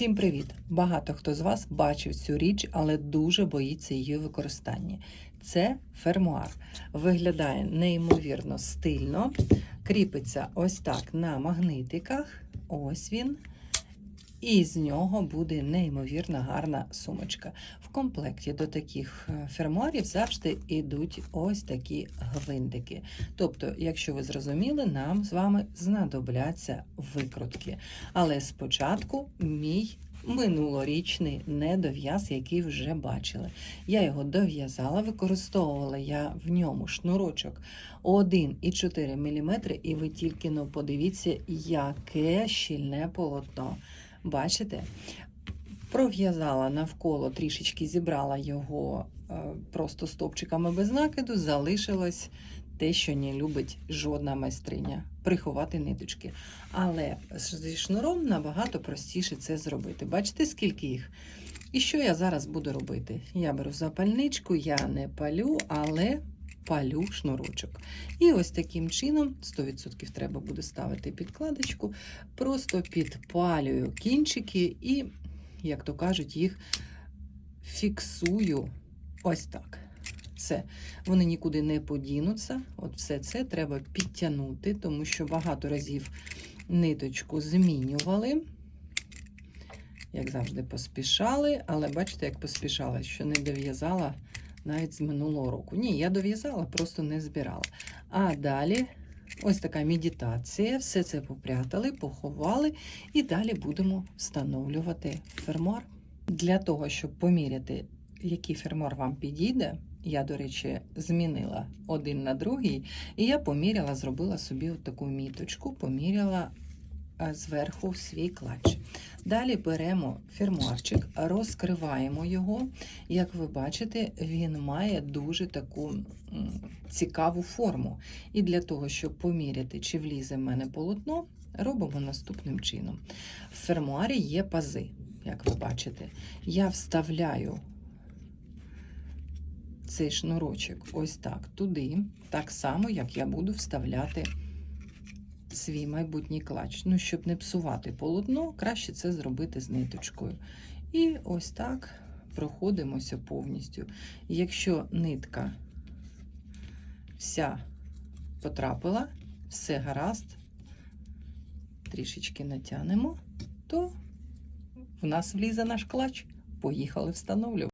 Всім привіт! Багато хто з вас бачив цю річ, але дуже боїться її використання. Це фермуар. Виглядає неймовірно стильно, кріпиться ось так на магнитиках. Ось він. І з нього буде неймовірно гарна сумочка. В комплекті до таких е, фермуарів завжди йдуть ось такі гвинтики. Тобто, якщо ви зрозуміли, нам з вами знадобляться викрутки. Але спочатку мій минулорічний недов'яз, який вже бачили. Я його дов'язала, використовувала я в ньому шнурочок 1,4 мм, і ви тільки ну, подивіться, яке щільне полотно. Бачите? Пров'язала навколо, трішечки зібрала його е, просто стопчиками без накиду, залишилось те, що не любить жодна майстриня приховати ниточки. Але зі шнуром набагато простіше це зробити. Бачите, скільки їх? І що я зараз буду робити? Я беру запальничку, я не палю, але палю шнурочок. І ось таким чином, 100% треба буде ставити підкладочку, просто підпалюю кінчики і, як то кажуть, їх фіксую ось так. Все, вони нікуди не подінуться. От все це треба підтягнути, тому що багато разів ниточку змінювали. Як завжди, поспішали, але бачите, як поспішала, що не дов'язала навіть з минулого року. Ні, я дов'язала, просто не збирала. А далі ось така медитація, все це попрятали, поховали, і далі будемо встановлювати фермуар. Для того, щоб поміряти, який фермуар вам підійде, я, до речі, змінила один на другий, і я поміряла, зробила собі от таку міточку, поміряла зверху свій клач. Далі беремо фермуарчик, розкриваємо його. Як ви бачите, він має дуже таку цікаву форму. І для того, щоб поміряти, чи влізе в мене полотно, робимо наступним чином. В фермуарі є пази, як ви бачите. Я вставляю цей шнурочок ось так туди, так само, як я буду вставляти свій майбутній клач. Ну, щоб не псувати полотно, краще це зробити з ниточкою. І ось так проходимося повністю. Якщо нитка вся потрапила, все гаразд, трішечки натягнемо, то в нас влізе наш клач. Поїхали встановлювати.